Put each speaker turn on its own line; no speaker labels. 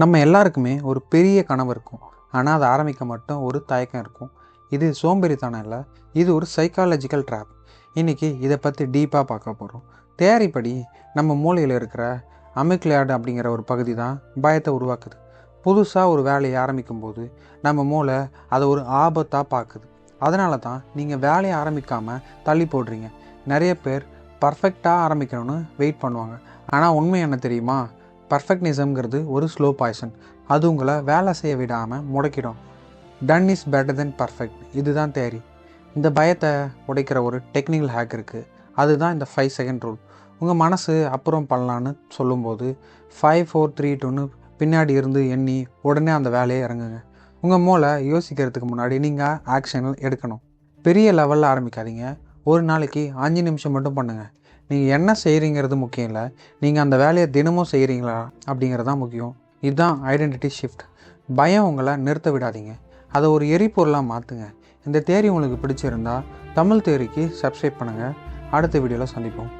நம்ம எல்லாருக்குமே ஒரு பெரிய கனவு இருக்கும். ஆனால் அதை ஆரம்பிக்க மட்டும் ஒரு தயக்கம் இருக்கும். இது சோம்பேறித்தனம் இல்லை இது ஒரு சைக்காலஜிக்கல் ட்ராப் இன்றைக்கி இதை பற்றி டீப்பாக பார்க்க போகிறோம் தேரிப்படி நம்ம மூளையில் இருக்கிற அமிக்லியாடு அப்படிங்கிற ஒரு பகுதி தான் பயத்தை உருவாக்குது. புதுசாக ஒரு வேலையை ஆரம்பிக்கும்போது நம்ம மூளை அதை ஒரு ஆபத்தாக பார்க்குது. அதனால தான் நீங்கள் வேலையை ஆரம்பிக்காமல் தள்ளி போடுறீங்க. நிறைய பேர் பர்ஃபெக்டாக ஆரம்பிக்கணும்னு வெயிட் பண்ணுவாங்க. ஆனால் உண்மை என்ன தெரியுமா? பர்ஃபெக்ட்னிசம்ங்கிறது ஒரு ஸ்லோ பாய்சன் அது உங்களை வேலை செய்ய விடாமல் முடக்கிடும். Done is better than perfect இதுதான் தேரி இந்த பயத்தை உடைக்கிற ஒரு டெக்னிக்கல் ஹேக் இருக்குது அதுதான் இந்த ஃபைவ் செகண்ட் ரூல் உங்கள் மனசு அப்புறம் பண்ணலான்னு சொல்லும்போது ஃபைவ் ஃபோர் த்ரீ டூன்னு பின்னாடி இருந்து எண்ணி உடனே அந்த வேலையை இறங்குங்க. உங்கள் மூளை யோசிக்கிறதுக்கு முன்னாடி நீங்கள் ஆக்ஷன் எடுக்கணும். பெரிய லெவலில் ஆரம்பிக்காதீங்க. ஒரு நாளைக்கு அஞ்சு நிமிஷம் மட்டும் பண்ணுங்கள் நீங்கள் என்ன செய்கிறீங்கிறது முக்கியம் இல்லை. நீங்கள் அந்த வேலையை தினமும் செய்கிறீங்களா அப்படிங்கிறது தான் முக்கியம். இதுதான் ஐடென்டிட்டி ஷிஃப்ட் பயம் உங்களை நிறுத்த விடாதீங்க. அதை ஒரு எரிபொருளாக மாற்றுங்க இந்த தேரி உங்களுக்கு பிடிச்சிருந்தா தமிழ் தேரிக்கு சப்ஸ்கிரைப் பண்ணுங்கள் அடுத்த வீடியோவில் சந்திப்போம்.